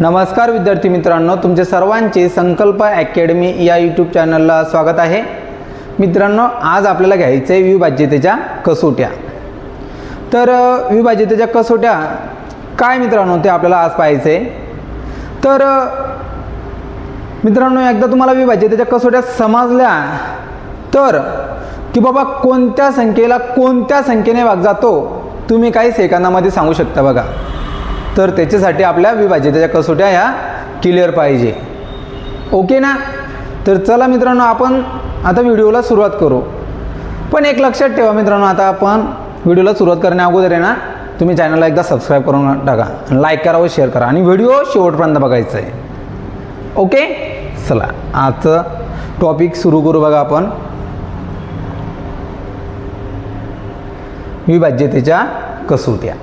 नमस्कार विद्यार्थी मित्रांनो तुमचे सर्वांचे संकल्प अकॅडमी या यूट्यूब चॅनलला स्वागत आहे. मित्रांनो आज आपल्याला घ्यायचं आहे विभाज्यतेच्या कसोट्या. तर विभाज्यतेच्या कसोट्या काय मित्रांनो ते आपल्याला आज पाहायचं आहे तर मित्रांनो एकदा तुम्हाला विभाज्यतेच्या कसोट्या समजल्या तर की बाबा कोणत्या संख्येला कोणत्या संख्येने भाग जातो तुम्ही काही सेकंदामध्ये सांगू शकता बघा. तर त्याच्यासाठी आपल्या विभाज्यतेच्या कसोट्या ह्या क्लिअर पाहिजे. ओके ना? तर चला मित्रांनो आपण आता व्हिडिओला सुरुवात करू. पण एक लक्षात ठेवा मित्रांनो आता आपण व्हिडिओला सुरुवात करण्या अगोदर आहे ना तुम्ही चॅनलला एकदा सबस्क्राईब करून टाका. लाईक करा व शेअर करा. आणि व्हिडिओ शेवटपर्यंत बघायचा आहे. ओके चला आजचं टॉपिक सुरू करू बघा आपण. विभाज्यतेच्या कसोट्या.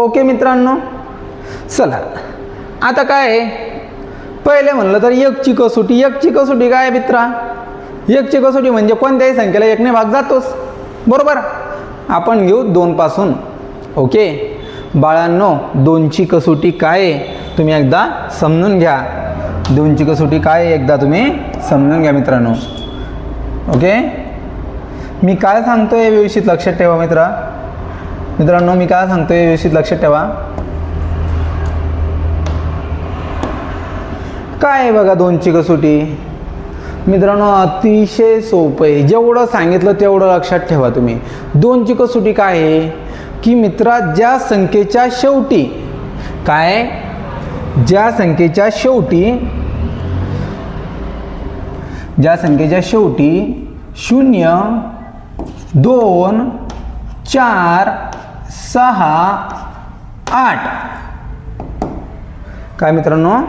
ओके मित्रांनो? चला. आता काय आहे? पहिले म्हणलं तर एकची कसोटी एकची कसोटी काय मित्रा? एकची कसोटी म्हणजे कोणत्याही संख्येला एकने भाग जातोच. बरोबर? आपण घेऊ दोनपासून ओके? बाळांनो दोनची कसोटी काय तुम्ही एकदा समजून घ्या. दोनची कसोटी काय आहे? एकदा तुम्ही समजून घ्या मित्रांनो. ओके? मी काय सांगतोय व्यवस्थित लक्षात ठेवा मित्रा. मित्रांनो मी काय सांगतोय व्यवस्थित लक्षात ठेवा. काय आहे बघा दोनची कसोटी मित्रांनो अतिशय सोपं आहे. जेवढं सांगितलं तेवढं लक्षात ठेवा तुम्ही. दोनची कसोटी काय आहे? की मित्रा ज्या संख्येच्या शेवटी काय? ज्या संख्येच्या शेवटी ज्या संख्येच्या शेवटी शून्य दोन चार सहा आठ. काय मित्रांनो?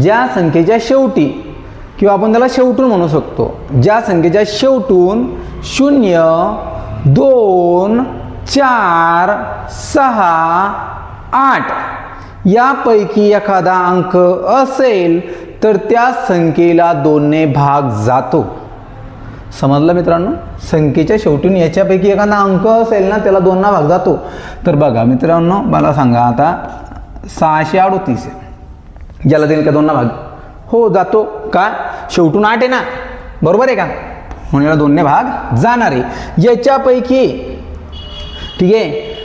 ज्या संख्येच्या शेवटी किंवा आपण त्याला शेवटून म्हणू शकतो. ज्या संख्येच्या शेवटून शून्य दोन चार सहा आठ यापैकी एखादा अंक असेल तर त्या संख्येला दोनने भाग जातो. समजलं मित्रांनो? संख्येच्या शेवटून याच्यापैकी एखादा अंक असेल ना त्याला दोनना भाग जातो. तर बघा मित्रांनो मला सांगा आता सहाशे अडोतीस आहे. ज्याला देईल का दोनना भाग? हो जातो. का? शेवटून आठ आहे ना? बरोबर आहे का? म्हणून याला दोनने भाग जाणार आहे. याच्यापैकी ठीक आहे?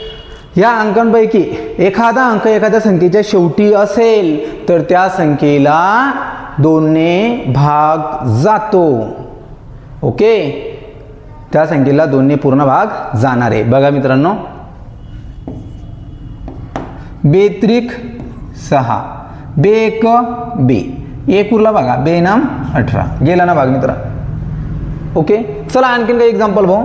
या अंकांपैकी एखादा अंक एखाद्या संख्येच्या शेवटी असेल तर त्या संख्येला दोनने भाग जातो. ओके? त्या संख्येला दोन्ही पूर्ण भाग जाणार आहे. बघा मित्रांनो. बेत्रिक सहा. एक बे. एक उरला बघा. बे नाम अठरा. गेला ना भाग मित्रा? ओके? चला आणखीन काही एक्झाम्पल भाऊ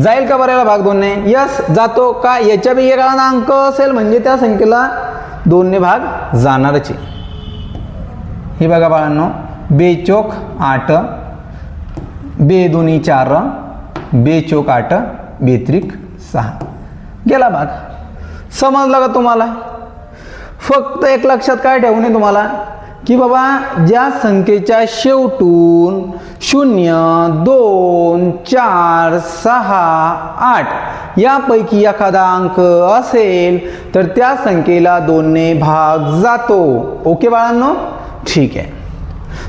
जाईल का बरं याला भाग दोनने? यस जातो का? याच्यापैकी एखादा अंक असेल. म्हणजे त्या संख्येला दोनने भाग जाणारच आहे. हे बघा बाळांनो बेचोक आठ बे दोन्ही चार बेचोक आठ बेत्रिक सहा. गेला भाग. समजलं का तुम्हाला? फक्त एक लक्षात काय ठेवू नये तुम्हाला? की बाबा ज्या संख्येच्या शेवटून शून्य दोन चार सहा आठ यापैकी एखादा अंक असेल तर त्या संख्येला दोनने भाग जातो. ओके बाळांनो? ठीक आहे.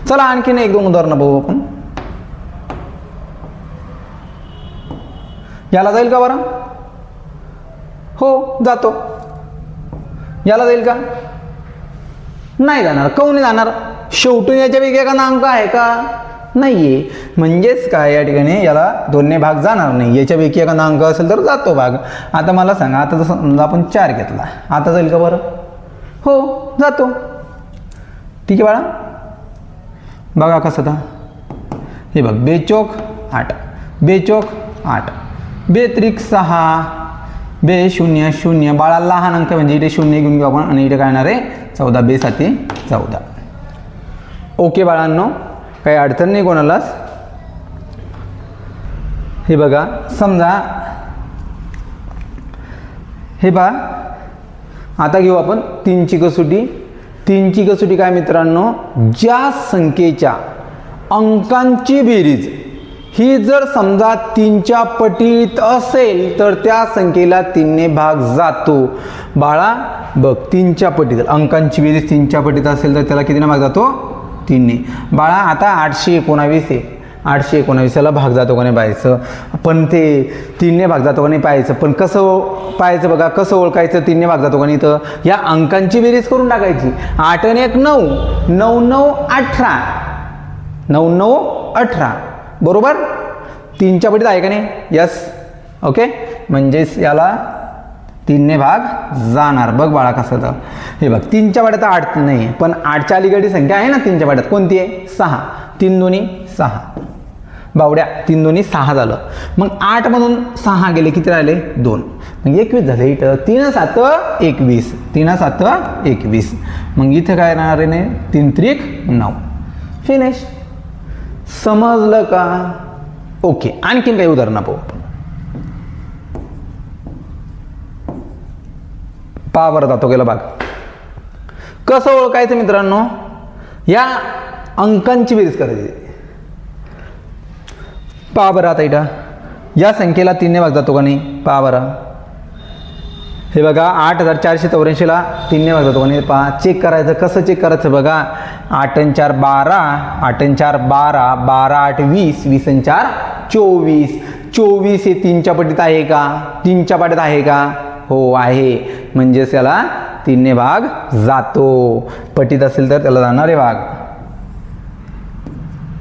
चला आणखीन एक दोन उदाहरणं बघू आपण. याला जाईल का बरं? हो जातो. याला जाईल का? नाही जाणार. काऊन नाही जाणार? शेवटून याच्यापैकी एखादा अंक आहे का? नाही आहे म्हणजेच काय या ठिकाणी याला दोन्ही भाग जाणार नाही. याच्यापैकी एखादा अंक असेल तर जातो भाग. आता मला सांगा आता जसं समजा आपण चार घेतला. आता जाईल का बरं? हो जातो. ठीक आहे बाळा? बघा कसं आता हे बघ बेचोक आठ. बेचोक आठ. बेत्रिक सहा. बे शून्य शून्य. बाळा लहान अंक म्हणजे इथे शून्य घेऊन घेऊ आपण आणि इथे काय येणार आहे? चौदा. बे साती चौदा. ओके बाळांनो काही अडचण नाही कोणालाच. हे बघा समजा. हे बा आता घेऊ आपण तीनची कसोटी तीनची कसोटी काय मित्रांनो? ज्या संख्येच्या अंकांची बेरीज. ही जर समजा तीनच्या पटीत असेल तर त्या संख्येला तीनने भाग जातो. बाळा बघ तीनच्या पटीत अंकांची बेरीज तीनच्या पटीत असेल तर त्याला कितीने भाग जातो? तीनने. बाळा आता आठशे एकोणावीस आहे. आठशे एकोणावीसला भाग जातो का नाही पाहायचं. पण ते तीनने भाग जातो का नाही पाहायचं. पण कसं पाहायचं बघा कसं ओळखायचं तीनने भाग जातो का नाही तर या अंकांची बेरीज करून टाकायची. आठ आणि एक नऊ. नऊ नऊ अठरा. नऊ नऊ अठरा. बरोबर? तीनच्या पटीत आहे का नाही? यस ओके म्हणजेच याला तीनने भाग जाणार. बघ बाळा कसं तर. हे बघ तीनच्या वाड्यात आठ नाही पण आठच्या अलीकडची संख्या आहे ना तीनच्या वाड्यात? कोणती आहे? सहा. तीन दोन्ही सहा. बावड्या तीन दोन्ही सहा झालं. मग आठमधून सहा गेले किती राहिले? दोन. मग एकवीस झाले इथं. तीन सात एकवीस. तीन सात एकवीस. मग इथं काय राहणार आहे? नाही तीन त्रिक नऊ. फिनिश समजलं का? ओके आणखीन काही उदाहरणं पाहू आपण. पहा जातो गेला बाग. कसं ओळखायचं मित्रांनो? या अंकांची बेरीज करायची. पहा बरं आता इथं या संख्येला तीनने भाग जातो का नाही पहा बरं हे बघा आठ हजार चारशे चौऱ्याऐंशीला तीनने भाग जातो का नाही पहा चेक करायचं कसं चेक करायचं बघा. आठ आणि चार बारा आठ आणि चार बारा बारा आठ वीस वीस आणि चार चोवीस. चोवीस हे तीनच्या पटीत आहे का? तीनच्या पटीत आहे का? हो आहे. म्हणजेच याला तीनने भाग जातो. पटीत असेल तर त्याला जाणार भाग.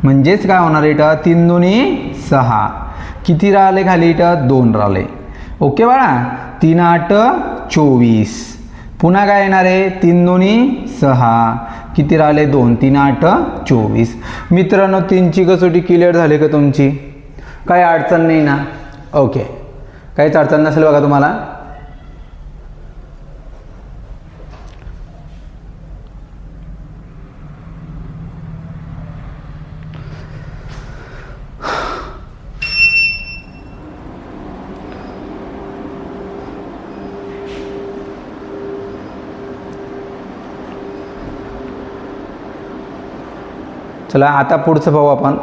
म्हणजेच काय होणार इथं? तीन दोन्ही सहा. किती राहिले खाली इथं? दोन राहिले. ओके बाळा? तीन आठ चोवीस. पुन्हा काय येणार आहे? तीन दोन्ही सहा. किती राहिले? दोन. तीन आठ चोवीस. मित्रांनो तीनची कसोटी क्लिअर झाली का तुमची? काही अडचण नाही ना? ओके. काहीच अडचण नसेल बघा तुम्हाला. चला आता पुढचं पाहू आपण.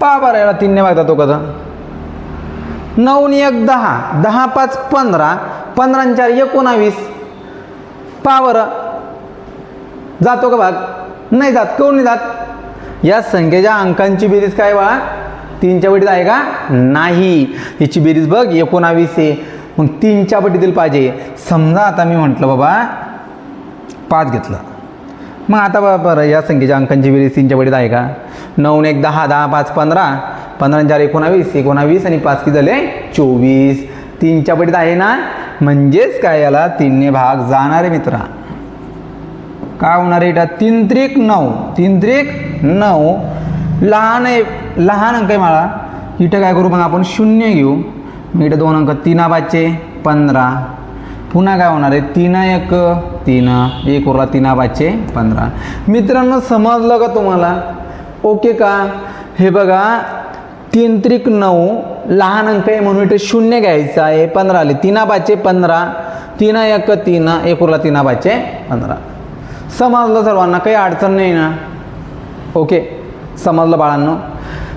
पहा बरं याला तीनने मागता जातो कदा नऊ एक दहा दहा पाच पंधरा पंधरा आणि चार एकोणावीस. पहा बरं. जातो का भाग? नाही जात कोण नाही जात? या संख्येच्या अंकांची बेरीज काय बाळा तीनच्या वेळीच आहे का? नाही. तिची बेरीज बघ एकोणावीस आहे. मग तीनच्या पटीतील पाहिजे. समजा आता मी म्हटलं बाबा पाच घेतलं. मग आता बा बरं या संख्येच्या अंकांची बेरीज तीनच्या पटीत आहे का? नऊ एक दहा दहा पाच पंधरा. पंधरा चार एकोणावीस. एकोणावीस आणि पाच की झाले? चोवीस. तीनच्या पटीत आहे ना? म्हणजेच काय याला? तीनने भाग जाणार आहे मित्रा. काय होणार आहे तीन त्रिक नऊ. तीन त्रिक नऊ. लहान आहे लहान अंक आहे मला इथं काय करू मग आपण? शून्य घेऊ. मग इथं दोन अंक तीन पाचचे पंधरा. पुन्हा काय होणार आहे? तीन एक तीन. एक उरला तीन पाचचे पंधरा. मित्रांनो समजलं का तुम्हाला? ओके का? हे बघा तीन त्रिक नऊ लहान अंक आहे म्हणून इथे शून्य घ्यायचं आहे. पंधरा आले तीन पाचचे पंधरा. तीन एक तीन. एक उरला तीन पाचचे पंधरा. समजलं सर्वांना? काही अडचण नाही ना? ओके समजलं बाळांनो?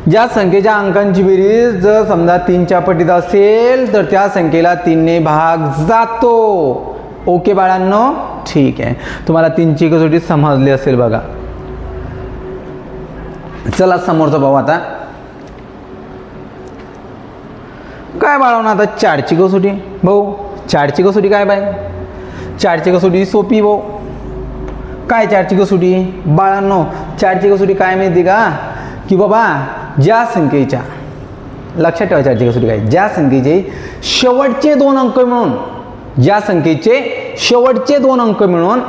ज्या संख्येच्या अंकांची बेरीज जर समजा तीनच्या पटीत असेल तर त्या संख्येला तीनने भाग जातो. ओके बाळांनो? ठीक आहे. तुम्हाला तीनची कसोटी समजली असेल बघा. चला समोरचं भाऊ आता. काय बाळवणं आता चारची कसोटी? भाऊ चारची कसोटी काय बाय चारची कसोटी सोपी भाऊ. काय चारची कसोटी? बाळांनो चारची कसोटी काय माहिती का? की बाबा ज्या संख्येच्या लक्षात ठेवायच्या चारची सुरू काय? ज्या संख्येचे शेवटचे दोन अंक मिळून ज्या संख्येचे शेवटचे दोन अंक मिळून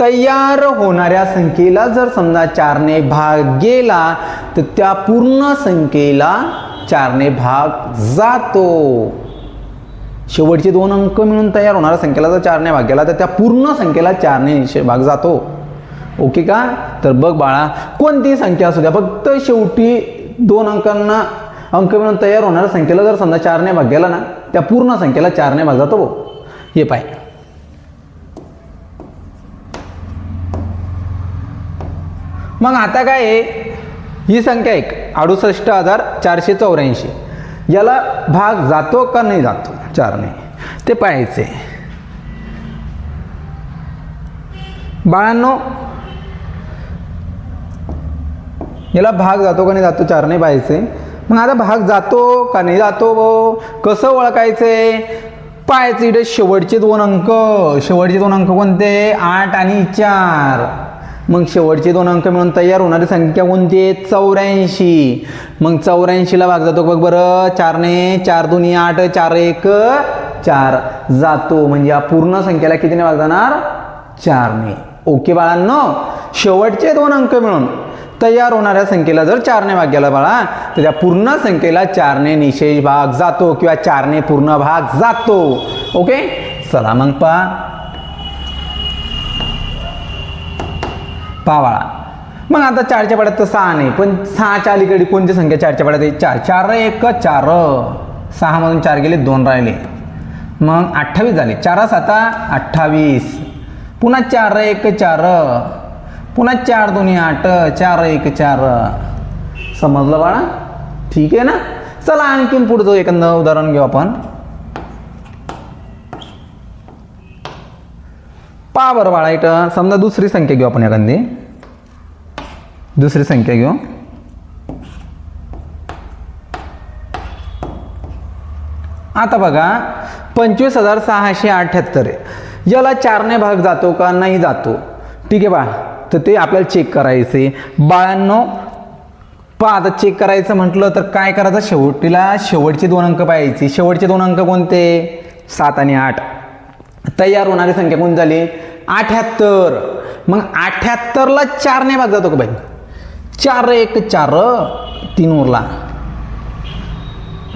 तयार होणाऱ्या संख्येला जर समजा चारने भाग गेला तर त्या पूर्ण संख्येला चारने भाग जातो. शेवटचे दोन अंक मिळून तयार होणाऱ्या संख्येला जर चारने भाग गेला तर त्या पूर्ण संख्येला चारने भाग जातो. ओके का? तर बघ बाळा कोणती संख्या असू द्या फक्त शेवटी दोन अंकांना अंक मिळून तयार होणाऱ्या संख्येला जर समजा चारने भाग गेला ना त्या पूर्ण संख्येला चारने भाग जातो भाऊ हे पाय. मग आता काय आहे? ही संख्या एक. अडुसष्ट हजार चारशे चौऱ्याऐंशी. याला भाग जातो का नाही जातो? चारने. ते पाहायचे. बाळांनो याला भाग जातो का नाही जातो चारने पाहायचे. मग आता भाग जातो का नाही जातो भाऊ कसं ओळखायचे? पाहायचं इथे शेवटचे दोन अंक. शेवटचे दोन अंक कोणते? आठ आणि चार. मग शेवटचे दोन अंक मिळून तयार होणारी संख्या कोणती आहे? चौऱ्याऐंशी. मग चौऱ्याऐंशीला भाग जातो बघ बरं. चारने चार दोन्ही आठ चार एक चार. जातो. म्हणजे या पूर्ण संख्येला कितीने भाग जाणार? चारने. ओके बाळांनो शेवटचे दोन अंक मिळून तयार होणाऱ्या संख्येला जर चारने भाग गेला बाळा तर त्या पूर्ण संख्येला चारने निशेष भाग जातो किंवा चारने पूर्ण भाग जातो. ओके? चला मग पहा पावाळा मग आता चारच्या पाड्यात तर सहा नाही पण सहाच्या अलीकडे कोणती संख्या चारच्या पाड्यात आहे? चार. चार एक चार. सहामधून चार गेले दोन राहिले. मग अठ्ठावीस झाले. चारा साता अठ्ठावीस. पुन्हा चार एक चार. पुन्हा चार दोन्ही आठ चार एक चार. समजलं बाळा? ठीक आहे ना? चला आणखीन पुढचं एखादं उदाहरण घेऊ आपण. पहा बरं बाळा इथं. समजा दुसरी संख्या घेऊ आपण एखादी. दुसरी संख्या घेऊ. आता बघा पंचवीस हजार सहाशे अठ्ठ्याहत्तर आहे. याला चारने भाग जातो का? नाही जातो. ठीक आहे बाळा? तर ते आपल्याला चेक करायचे. बाळांनो पहा आता चेक करायचं म्हटलं तर काय करायचं? शेवटीला शेवटचे दोन अंक पाहायचे. शेवटचे दोन अंक कोणते? सात आणि आठ. तयार होणारी संख्या कोण झाली? अठ्याहत्तर. मग अठ्याहत्तरला चारने भाग जातो हो का बाई? चार एक चार तीन उरला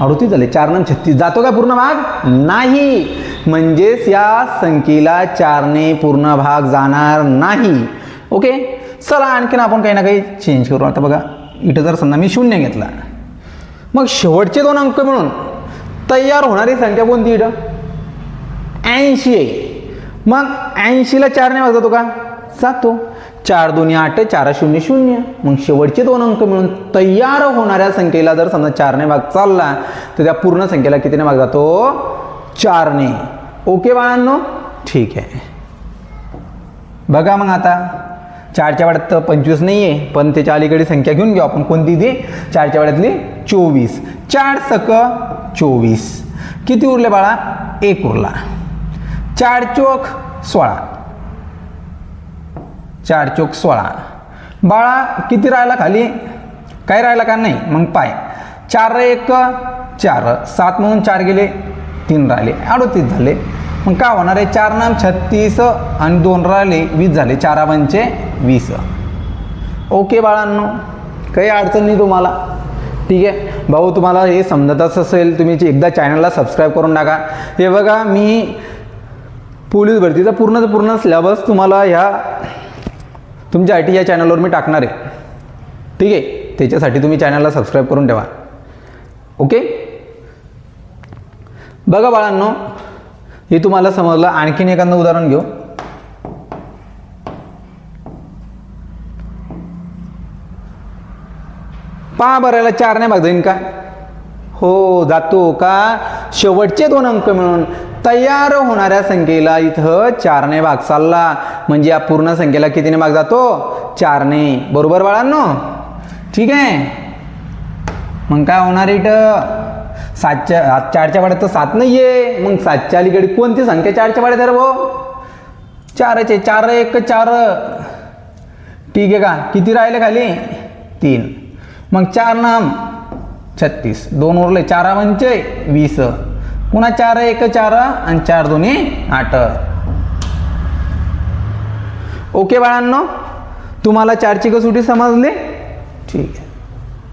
अडतीस झाले चार नम छत्तीस. जातो का पूर्ण भाग? नाही. म्हणजेच या संख्येला चारने पूर्ण भाग जाणार नाही. ओके? चला आणखीन आपण काही ना काही चेंज करू. आता बघा इथं जर समजा मी शून्य घेतला. मग शेवटचे दोन अंक मिळून तयार होणारी संख्या कोणती इथं? ऐंशी आहे. मग ऐंशीला चारने वाजतो जातो का जातो हो. चार दोन्ही आठ चार शून्य शून्य. मग शेवटचे दोन अंक मिळून तयार होणाऱ्या संख्येला जर समजा चारने भाग चालला तर त्या पूर्ण संख्येला कितीने भाग जातो? चारने ओके बाळांनो? ठीक आहे. बघा मग आता. चारच्या वाड्यात तर पंचवीस नाही आहे पण त्याच्या अलीकडे संख्या घेऊन घेऊ आपण. कोणती ती? चारच्या वाड्यातली चोवीस. चार सक चोवीस. किती उरले बाळा? एक उरला. चार चोक सोळा. चार चोक सोळा. बाळा किती राहिला खाली? काय राहिला का नाही? मग पाय. चार एक चार. सात म्हणून चार गेले तीन राहिले. अडोतीस झाले. मग काय होणार आहे? चार नाम छत्तीस आणि दोन राहिले वीस झाले. चारा पंचे वीस. ओके बाळांनो काही अडचण नाही तुम्हाला. ठीक आहे? भाऊ तुम्हाला हे समजतच असेल तुम्ही जे एकदा चॅनलला सबस्क्राईब करून टाका. हे बघा मी पोलीस भरतीचा पूर्णच पूर्ण सिलेबस तुम्हाला ह्या तुमच्या आय टी या चॅनलवर मी टाकणार आहे. ठीक आहे? त्याच्यासाठी तुम्ही चॅनलला सबस्क्राईब करून ठेवा. ओके? बघा बाळांनो हे तुम्हाला समजलं. आणखीन एखादं उदाहरण घेऊ. पहा बरायला चार नाही भाग जाईन का? हो जातो का? शेवटचे दोन अंक मिळून तयार होणाऱ्या संख्येला इथं चारने भाग चालला. म्हणजे या पूर्ण संख्येला कितीने भाग जातो? चारने बरोबर बाळांनो? ठीक आहे? मग काय होणार इथं? सातच्या चारच्या वाड्यात तर सात नाही आहे मग सातच्या अलीकडे कोणती संख्या चारच्या वाड्यात आहे रे भाऊ? चारच आहे चार एक चार. ठीक आहे का? किती राहिले खाली? तीन. मग चार नाम. छत्तीस. दोन उरले. चारा म्हणजे वीस. पुन्हा चार एक चार आणि चार दोन्ही आठ. ओके बाळांनो? तुम्हाला चारची कसोटी समजली? ठीक आहे.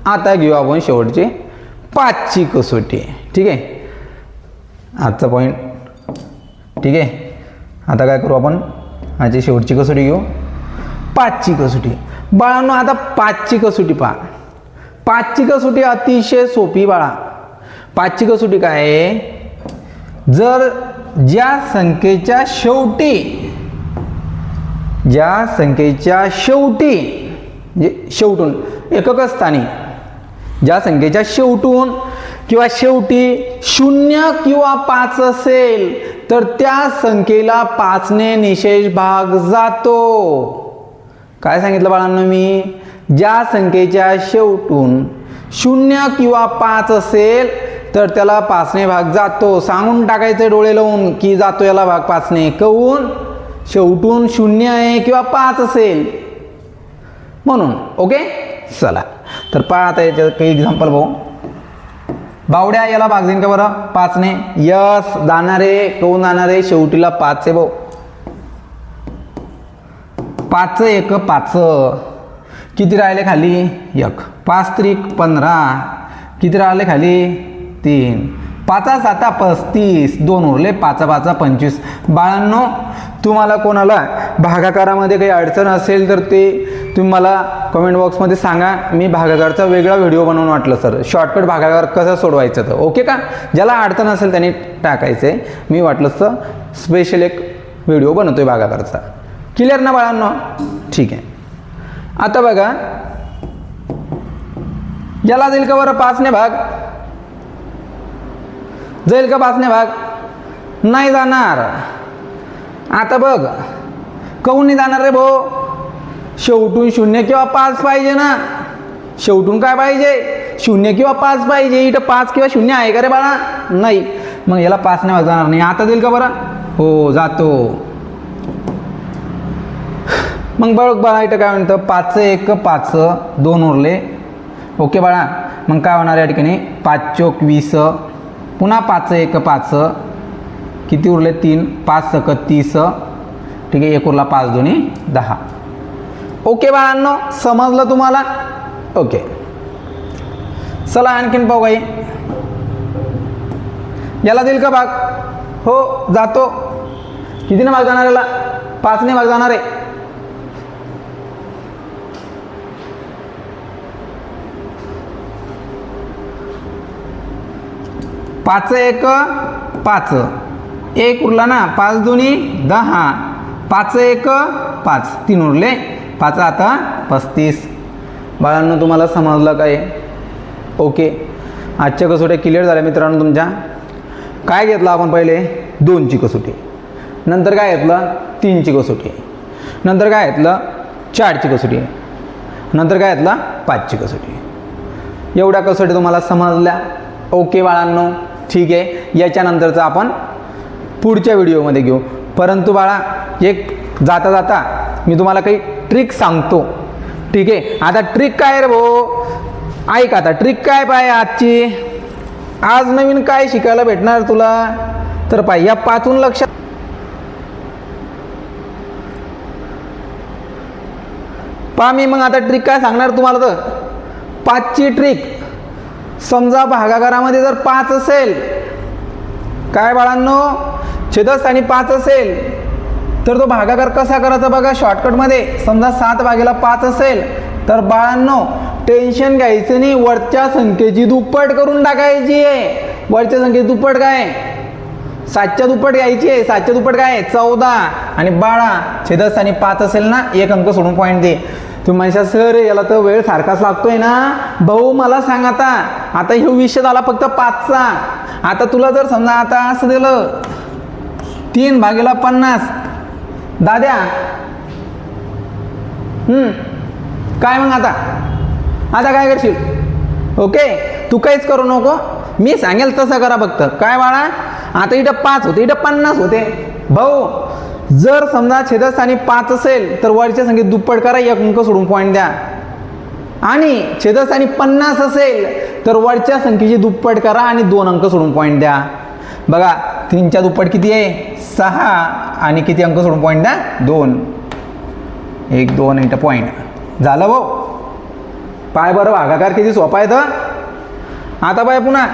आता घेऊ आपण शेवटची. पाचची कसोटी ठीक आहे? आजचा पॉईंट ठीक आहे? आता काय करू आपण? आजची शेवटची कसोटी घेऊ. पाचची कसोटी. बाळांनो आता पाचची कसोटी पहा. पाचची कसोटी अतिशय सोपी बाळा. पाचची कसोटी काय आहे? जर ज्या संख्येच्या शेवटी ज्या संख्येच्या शेवटी म्हणजे शेवटून एकक स्थानी ज्या संख्येच्या शेवटून किंवा शेवटी शून्य किंवा पाच असेल तर त्या संख्येला पाचने निशेष भाग जातो. काय सांगितलं बाळांनो मी? ज्या संख्येच्या शेवटून शून्य किंवा पाच असेल तर त्याला पाचने भाग जातो. सांगून टाकायचं डोळे लावून की जातो याला भाग पाचने. कहून शेवटून शून्य आहे किंवा पाच असेल. म्हणून ओके? चला. तर पहा आता याच्यात काही एक्झाम्पल भाऊ बावड्या याला भाग देईन का बरं? पाचने. यस जाणारे कहून जाणारे शेवटीला पाच आहे भाऊ पाच एक पाच. किती राहिले खाली? एक. पाच त्रिक पंधरा. किती राहिले खाली? तीन. पाचा साता पस्तीस दोन उरले पाचा पाचा पंचवीस. बाळांनो तुम्हाला कोणाला भागाकारामध्ये काही अडचण असेल तर ते तुम्ही मला कमेंट बॉक्समध्ये सांगा. मी भागाकारचा वेगळा व्हिडिओ बनवून वाटलं सर शॉर्टकट भागाकार कसं सोडवायचं तर. ओके का? ज्याला अडचण असेल त्यांनी टाकायचं. आहे मी वाटलं तर स्पेशल एक व्हिडिओ बनवतोय भागाकारचा. क्लिअर ना बाळांनो? ठीक आहे. आता बघा. याला जाईल का बरं पाचने भाग? जाईल का पाचने भाग? नाही जाणार. आता बघ कहून नाही जाणार रे भाऊ? शेवटून शून्य किंवा पाच पाहिजे ना. शेवटून काय पाहिजे? शून्य किंवा पाच पाहिजे. इथं पाच किंवा शून्य आहे का रे बाळा? नाही. मग याला पाच नाही जाणार नाही. आता देईल का बरं? हो जातो. मग बघ बाळा इथं काय म्हणतं? पाच एक पाच दोन उरले. ओके बाळा. मग काय होणार या ठिकाणी? पाच चोक वीस. पुन्हा पाच एक पाच किती उरले? तीन. पाच सक तीस. ठीक आहे एक उरला पाच दोन्ही दहा. ओके बाळांनो समजलं तुम्हाला? ओके. चला आणखीन पाहू काही. याला देईल का भाग? हो जातो. कितीने भाग जाणार याला? पाचने भाग जाणार आहे. पाच एक पाच. एक उरला ना पाच दोन्ही दहा. पाच एक पाच. तीन उरले. पाच आता पस्तीस. बाळांनो तुम्हाला समजलं काय? ओके. आजच्या कसोट्या क्लिअर झाल्या मित्रांनो तुमच्या. काय घेतलं आपण पहिले? दोनची कसोटी. नंतर काय घेतलं? तीनची कसोटी. नंतर काय घेतलं? चारची कसोटी. नंतर काय घेतलं? पाचची कसोटी. एवढ्या कसोटी तुम्हाला समजल्या. ओके बाळांनो. ठीक आहे. याच्यानंतरचं आपण पुढच्या व्हिडिओमध्ये घेऊ. परंतु बाळा एक जाता जाता मी तुम्हाला काही ट्रिक सांगतो. ठीक आहे? आता ट्रिक काय रे भाऊ? ऐक आता ट्रिक काय पाय आजची? आज नवीन काय शिकायला भेटणार तुला? तर पाय या पाचून लक्षात पहा मी मग आता ट्रिक काय सांगणार तुम्हाला तर. पाचची ट्रिक समजा भागाकारामध्ये जर पाच असेल काय बाळांनो? छेदस्थानी पाच असेल तर तो भागाकार कसा करायचा बघा शॉर्टकटमध्ये समजा सात भागेला पाच असेल तर बाळांनो टेन्शन घ्यायचं नाही. वरच्या संख्येची दुप्पट करून टाकायची आहे. वरच्या संख्येची दुप्पट काय? सातच्या दुप्पट घ्यायची आहे. सातच्या दुप्पट काय? आहे? चौदा. आणि बाळा छेदस्थानी पाच असेल ना एक अंक सोडून पॉईंट दे. तुम्ही म्हणशा सर याला तर वेळ सारखाच लागतोय ना. भाऊ मला सांग आता. आता हे विषय झाला फक्त पाचचा. आता तुला जर समजा आता असं दिलं तीन भागेला पन्नास. दाद्या. हम्म. काय मग आता? आता काय करशील? ओके? तू काहीच करू नको. मी सांगेल तसं करा फक्त. काय बाळा? आता इथं पाच होते इथं पन्नास होते. भाऊ जर समजा छेदस्थानी पाच असेल तर वरच्या संख्येत दुप्पट करा एक अंक सोडून पॉईंट द्या. आणि छेदस्थानी पन्नास असेल तर वरच्या संख्येची दुप्पट करा आणि दोन अंक सोडून पॉईंट द्या. बघा तीनच्या दुप्पट किती आहे? सहा. आणि किती अंक सोडून पॉईंट द्या? दोन. एक दोन इंट पॉईंट झालं भाऊ. पाय बरं भागाकार किती सोपा आहे तर आता पाय पुन्हा.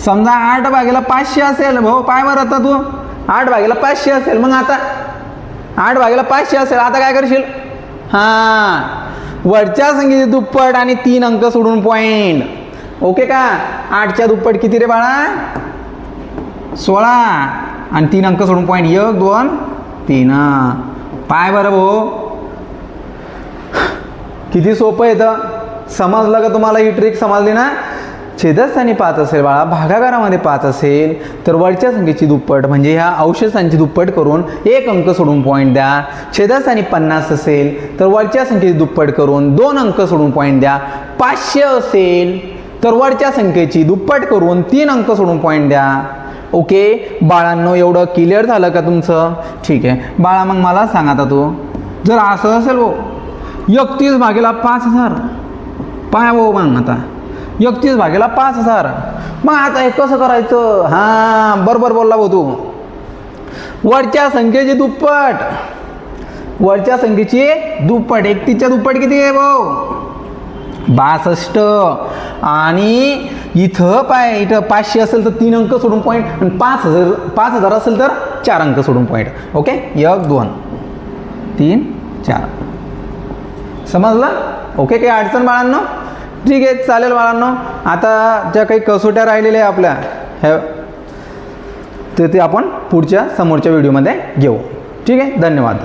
समजा आठ भागेला पाचशे असेल भाऊ. पाय बरं आता तू. आठ भागेला पाचशे असेल. मग आता आठ भागेला पाचशे असेल. आता काय करशील? हां. वरच्या संख्येची दुप्पट आणि तीन अंक सोडून पॉईंट ओके का? आठच्या दुप्पट किती रे बाळा? सोळा. आणि तीन अंक सोडून पॉईंट एक दोन तीन. पाय बरं भाऊ. किती सोपं येतं समजलं का तुम्हाला ही ट्रिक समजली ना? छेदस्थानी पाच असेल बाळा भागाकारामध्ये पाच असेल तर वरच्या संख्येची दुप्पट म्हणजे ह्या अवशेषांची दुप्पट करून एक अंक सोडून पॉईंट द्या. छेदस्थानी पन्नास असेल तर वरच्या संख्येची दुप्पट करून दोन अंक सोडून पॉईंट द्या. पाचशे असेल तर वरच्या संख्येची दुप्पट करून तीन अंक सोडून पॉईंट द्या. ओके? बाळांनो एवढं क्लिअर झालं का तुमचं? ठीक आहे. बाळा मग मला सांग आता तू. जर असं असेल हो एकतीस भागेला पाच हजार. पाय भाऊ मग आता. एकतीस भागेला पाच हजार. मग आता हे कसं करायचं? हां बरोबर बोलला भाऊ तू. वरच्या संख्येची दुप्पट. वरच्या संख्येची दुप्पट. एकतीसच्या दुप्पट किती आहे भाऊ? बासष्ट. आणि इथं पाय इथं पाचशे असेल तर तीन अंक सोडून पॉईंट आणि पाच हजार पाच हजार असेल तर चार अंक सोडून पॉईंट ओके? एक दोन तीन चार. समजलं? ओके काही अडचण बाळांना? ठीक आहे चालेल बाळांनो. आता ज्या काही कसोट्या राहिलेल्या आहे आपल्या ह्या तर ते आपण पुढच्या समोरच्या व्हिडिओमध्ये घेऊ. ठीक आहे धन्यवाद.